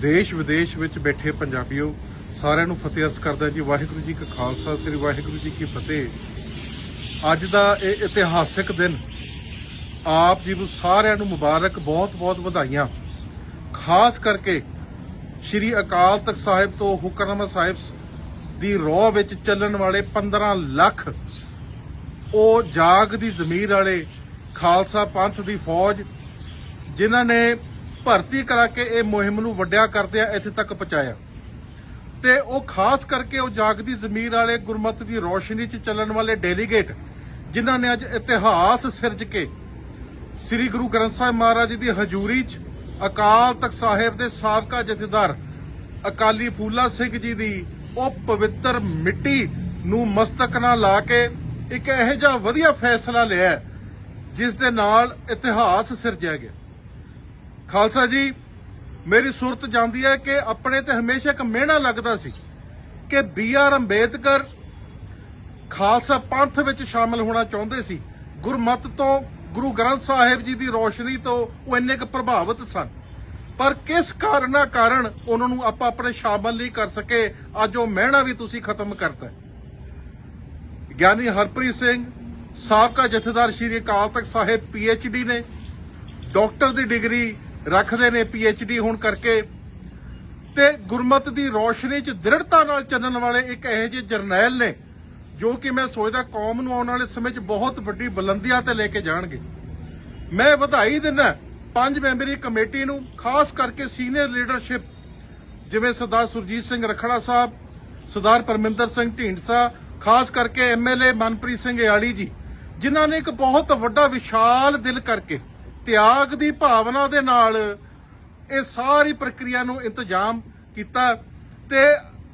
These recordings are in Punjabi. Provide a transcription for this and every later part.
ਦੇਸ਼ ਵਿਦੇਸ਼ ਵਿੱਚ ਬੈਠੇ ਪੰਜਾਬੀਓ, ਸਾਰਿਆਂ ਨੂੰ ਫਤਿਹ ਅਸ ਕਰਦਾ ਜੀ, ਵਾਹਿਗੁਰੂ ਜੀ ਕਾ ਖਾਲਸਾ, ਸ੍ਰੀ ਵਾਹਿਗੁਰੂ ਜੀ ਕੀ ਫਤਿਹ। ਅੱਜ ਦਾ ਇਹ ਇਤਿਹਾਸਿਕ ਦਿਨ, ਆਪ ਜੀ ਨੂੰ ਸਾਰਿਆਂ ਨੂੰ ਮੁਬਾਰਕ, ਬਹੁਤ-ਬਹੁਤ ਵਧਾਈਆਂ। ਖਾਸ ਕਰਕੇ ਸ਼੍ਰੀ ਅਕਾਲ ਤਖਤ ਸਾਹਿਬ ਤੋਂ ਹੁਕਰਨਾਮਾ ਸਾਹਿਬ ਦੀ ਰੋਹ ਵਿੱਚ ਚੱਲਣ ਵਾਲੇ 15 ਲੱਖ ਉਹ ਜਾਗ ਦੀ ਜ਼ਮੀਰ ਵਾਲੇ ਖਾਲਸਾ ਪੰਥ ਦੀ ਫੌਜ, ਜਿਨ੍ਹਾਂ ਨੇ ਭਰਤੀ ਕਰਾ ਕੇ ਇਹ ਮੁਹਿੰਮ ਨੂੰ ਵੱਡਿਆ ਕਰਦਿਆਂ ਇੱਥੇ ਤੱਕ ਪਹੁੰਚਾਇਆ। ਤੇ ਉਹ ਖਾਸ ਕਰਕੇ ਉਹ ਜਾਗਦੀ ਜ਼ਮੀਰ ਵਾਲੇ ਗੁਰਮਤ ਦੀ ਰੋਸ਼ਨੀ 'ਚ ਚੱਲਣ ਵਾਲੇ ਡੈਲੀਗੇਟ, ਜਿਨ੍ਹਾਂ ਨੇ ਅੱਜ ਇਤਿਹਾਸ ਸਿਰਜ ਕੇ ਸ੍ਰੀ ਗੁਰੂ ਗ੍ਰੰਥ ਸਾਹਿਬ ਮਹਾਰਾਜ ਜੀ ਦੀ ਹਜ਼ੂਰੀ 'ਚ ਅਕਾਲ ਤਖਤ ਸਾਹਿਬ ਦੇ ਸਾਬਕਾ ਜਥੇਦਾਰ ਅਕਾਲੀ ਫੂਲਾ ਸਿੰਘ ਜੀ ਦੀ ਉਹ ਪਵਿੱਤਰ ਮਿੱਟੀ ਨੂੰ ਮਸਤਕ ਨਾਲ ਲਾ ਕੇ ਇੱਕ ਇਹੋ ਜਿਹਾ ਵਧੀਆ ਫੈਸਲਾ ਲਿਆ, ਜਿਸ ਦੇ ਨਾਲ ਇਤਿਹਾਸ ਸਿਰਜਿਆ ਗਿਆ। ਖਾਲਸਾ ਜੀ, ਮੇਰੀ ਸੁਰਤ ਜਾਂਦੀ ਹੈ ਕਿ ਆਪਣੇ ਤੇ ਹਮੇਸ਼ਾ ਇੱਕ ਮਿਹਣਾ ਲੱਗਦਾ ਸੀ ਕਿ ਬੀ ਆਰ ਅੰਬੇਦਕਰ ਖਾਲਸਾ ਪੰਥ ਵਿੱਚ ਸ਼ਾਮਲ ਹੋਣਾ ਚਾਹੁੰਦੇ ਸੀ। ਗੁਰਮਤ ਤੋਂ, ਗੁਰੂ ਗ੍ਰੰਥ ਸਾਹਿਬ ਜੀ ਦੀ ਰੋਸ਼ਨੀ ਤੋਂ ਉਹ ਇੰਨੇ ਕੁ ਪ੍ਰਭਾਵਿਤ ਸਨ। ਪਰ ਕਿਸ ਕਾਰਨਾ ਕਾਰਨ ਉਹਨਾਂ ਨੂੰ ਆਪਾਂ ਆਪਣੇ ਸ਼ਾਮਲ ਨਹੀਂ ਕਰ ਸਕੇ, ਅੱਜ ਉਹ ਮਹਿਣਾ ਵੀ ਤੁਸੀਂ ਖਤਮ ਕਰਤਾ ਗਿਆਨੀ ਹਰਪ੍ਰੀਤ ਸਿੰਘ, ਸਾਬਕਾ ਜਥੇਦਾਰ Shri Akal Takht Sahib P H D ਨੇ, ਡਾਕਟਰ ਦੀ ਡਿਗਰੀ ਰੱਖਦੇ ਨੇ ਪੀ ਐਚ ਡੀ ਹੋਣ ਕਰਕੇ। ਤੇ ਗੁਰਮਤ ਦੀ ਰੋਸ਼ਨੀ 'ਚ ਦ੍ਰਿੜਤਾ ਨਾਲ ਚੱਲਣ ਵਾਲੇ ਇੱਕ ਇਹੋ ਜਿਹੇ ਜਰਨੈਲ ਨੇ, ਜੋ ਕਿ ਮੈਂ ਸੋਚਦਾ ਕੌਮ ਨੂੰ ਆਉਣ ਵਾਲੇ ਸਮੇਂ 'ਚ ਬਹੁਤ ਵੱਡੀ ਬੁਲੰਦੀਆਂ ਤੇ ਲੈ ਕੇ ਜਾਣਗੇ। ਮੈਂ ਵਧਾਈ ਦਿੰਦਾ ਪੰਜ ਮੈਂਬਰੀ ਕਮੇਟੀ ਨੂੰ, ਖਾਸ ਕਰਕੇ ਸੀਨੀਅਰ ਲੀਡਰਸ਼ਿਪ, ਜਿਵੇਂ ਸਰਦਾਰ ਸੁਰਜੀਤ ਸਿੰਘ ਰਖੜਾ ਸਾਹਿਬ, ਸਰਦਾਰ ਪਰਮਿੰਦਰ ਸਿੰਘ ਢੀਂਡਸਾ, ਖਾਸ ਕਰਕੇ ਐਮਐਲਏ ਮਨਪ੍ਰੀਤ ਸਿੰਘ ਯਾਲੀ ਜੀ, ਜਿਨ੍ਹਾਂ ਨੇ ਇੱਕ ਬਹੁਤ ਵੱਡਾ ਵਿਸ਼ਾਲ ਦਿਲ ਕਰਕੇ ਤਿਆਗ ਦੀ ਭਾਵਨਾ ਦੇ ਨਾਲ ਇਹ ਸਾਰੀ ਪ੍ਰਕਿਰਿਆ ਨੂੰ ਇੰਤਜ਼ਾਮ ਕੀਤਾ ਤੇ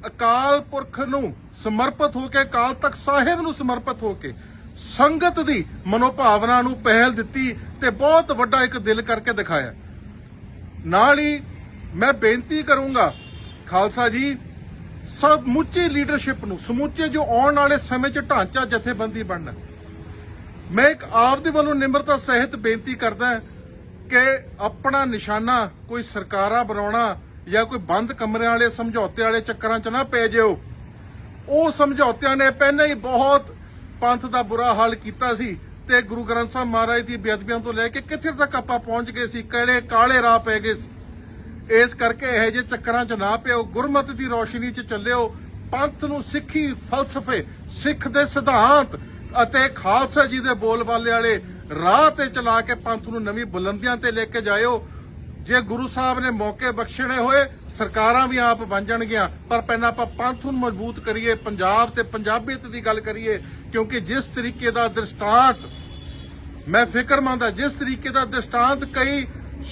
ਅਕਾਲ ਪੁਰਖ ਨੂੰ ਸਮਰਪਿਤ ਹੋ ਕੇ, ਅਕਾਲ ਤਖਤ ਸਾਹਿਬ ਨੂੰ ਸਮਰਪਿਤ ਹੋ ਕੇ ਸੰਗਤ ਦੀ ਮਨੋਭਾਵਨਾ ਨੂੰ ਪਹਿਲ ਦਿੱਤੀ ਤੇ ਬਹੁਤ ਵੱਡਾ ਇੱਕ ਦਿਲ ਕਰਕੇ ਦਿਖਾਇਆ। ਨਾਲ ਹੀ ਮੈਂ ਬੇਨਤੀ ਕਰੂੰਗਾ, ਖਾਲਸਾ ਜੀ ਸਮੁੱਚੀ ਲੀਡਰਸ਼ਿਪ ਨੂੰ, ਸਮੁੱਚੇ ਜੋ ਆਉਣ ਵਾਲੇ ਸਮੇਂ 'ਚ ਢਾਂਚਾ ਜਥੇਬੰਦੀ ਬਣਨਾ। ਮੈਂ ਇੱਕ ਆਪ ਦੇ ਵੱਲੋਂ ਨਿਮਰਤਾ ਸਹਿਤ ਬੇਨਤੀ ਕਰਦਾ ਕਿ ਆਪਣਾ ਨਿਸ਼ਾਨਾ ਕੋਈ ਸਰਕਾਰਾਂ ਬਣਾਉਣਾ ਜਾਂ ਕੋਈ ਬੰਦ ਕਮਰਿਆਂ ਵਾਲੇ, ਸਮਝੌਤੇ ਵਾਲੇ ਚੱਕਰਾਂ 'ਚ ਨਾ ਪੈ ਜਿਓ। ਉਹ ਸਮਝੌਤਿਆਂ ਨੇ ਪਹਿਲਾਂ ਹੀ ਬਹੁਤ ਪੰਥ ਦਾ ਬੁਰਾ ਹਾਲ ਕੀਤਾ ਸੀ ਤੇ ਗੁਰੂ ਗ੍ਰੰਥ ਸਾਹਿਬ ਮਹਾਰਾਜ ਦੀ ਬੇਅਦਬੀਆਂ ਤੋਂ ਲੈ ਕੇ ਕਿੱਥੇ ਤੱਕ ਆਪਾਂ ਪਹੁੰਚ ਗਏ ਸੀ, ਕਿਹੜੇ ਕਾਲੇ ਰਾਹ ਪੈ ਗਏ ਸੀ। ਇਸ ਕਰਕੇ ਇਹੋ ਜਿਹੇ ਚੱਕਰਾਂ 'ਚ ਨਾ ਪਿਓ, ਗੁਰਮਤ ਦੀ ਰੋਸ਼ਨੀ 'ਚ ਚੱਲਿਓ। ਪੰਥ ਨੂੰ ਸਿੱਖੀ ਫਲਸਫੇ, ਸਿੱਖ ਦੇ ਸਿਧਾਂਤ ਅਤੇ ਖਾਲਸਾ ਜੀ ਦੇ ਬੋਲਬਾਲੇ ਵਾਲੇ ਰਾਹ ਤੇ ਚਲਾ ਕੇ ਪੰਥ ਨੂੰ ਨਵੀਂ ਬੁਲੰਦੀਆਂ ਤੇ ਲੈ ਕੇ ਜਾਇਓ। ਜੇ ਗੁਰੂ ਸਾਹਿਬ ਨੇ ਮੌਕੇ ਬਖਸ਼ਣੇ ਹੋਏ, ਸਰਕਾਰਾਂ ਵੀ ਆਪ ਬਣ ਜਾਣਗੀਆਂ। ਪਰ ਪਹਿਲਾਂ ਆਪਾਂ ਪੰਥ ਨੂੰ ਮਜ਼ਬੂਤ ਕਰੀਏ, ਪੰਜਾਬ ਤੇ ਪੰਜਾਬੀਅਤ ਦੀ ਗੱਲ ਕਰੀਏ, ਕਿਉਂਕਿ ਜਿਸ ਤਰੀਕੇ ਦਾ ਦ੍ਰਿਸ਼ਟਾਂਤ, ਮੈਂ ਫਿਕਰਮੰਦ ਹਾਂ ਜਿਸ ਤਰੀਕੇ ਦਾ ਦ੍ਰਿਸ਼ਟਾਂਤ ਕਈ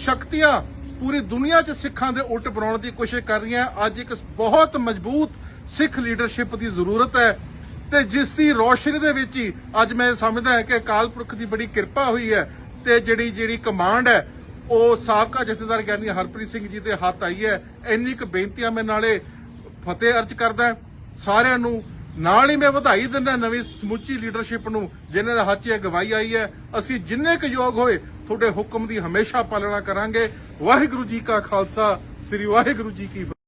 ਸ਼ਕਤੀਆਂ ਪੂਰੀ ਦੁਨੀਆ 'ਚ ਸਿੱਖਾਂ ਦੇ ਉਲਟ ਬਣਾਉਣ ਦੀ ਕੋਸ਼ਿਸ਼ ਕਰ ਰਹੀਆਂ, ਅੱਜ ਇੱਕ ਬਹੁਤ ਮਜ਼ਬੂਤ ਸਿੱਖ ਲੀਡਰਸ਼ਿਪ ਦੀ ਜ਼ਰੂਰਤ ਹੈ। ਤੇ ਜਿਸ ਦੀ ਰੋਸ਼ਨੀ ਦੇ ਵਿੱਚ ਹੀ ਅੱਜ ਮੈਂ ਸਮਝਦਾ ਹਾਂ ਕਿ ਅਕਾਲ ਪੁਰਖ ਦੀ ਬੜੀ ਕਿਰਪਾ ਹੋਈ ਹੈ ਤੇ ਜਿਹੜੀ ਜਿਹੜੀ ਕਮਾਂਡ ਹੈ, ਉਹ ਸਾਬਕਾ ਜਥੇਦਾਰ ਗਿਆਨੀ ਹਰਪ੍ਰੀਤ ਸਿੰਘ ਜੀ ਦੇ ਹੱਥ ਆਈ ਹੈ। ਇੰਨੀ ਕੁ ਬੇਨਤੀਆਂ ਮੈਂ ਨਾਲੇ ਫਤਿਹ ਅਰਜ ਕਰਦਾ ਸਾਰਿਆਂ ਨੂੰ ਨਾਲ ਹੀ ਮੈਂ ਵਧਾਈ ਦਿੰਦਾ ਨਵੀਂ ਸਮੁੱਚੀ ਲੀਡਰਸ਼ਿਪ ਨੂੰ, ਜਿਨ੍ਹਾਂ ਦੇ ਹੱਥ 'ਚ ਅਗਵਾਈ ਆਈ ਹੈ। ਅਸੀਂ ਜਿੰਨੇ ਕੁ ਯੋਗ ਹੋਏ, ਤੁਹਾਡੇ ਹੁਕਮ ਦੀ ਹਮੇਸ਼ਾ ਪਾਲਣਾ ਕਰਾਂਗੇ। ਵਾਹਿਗੁਰੂ ਜੀ ਕਾ ਖਾਲਸਾ, ਸ੍ਰੀ ਵਾਹਿਗੁਰੂ ਜੀ ਕੀ ਫਤਿਹ।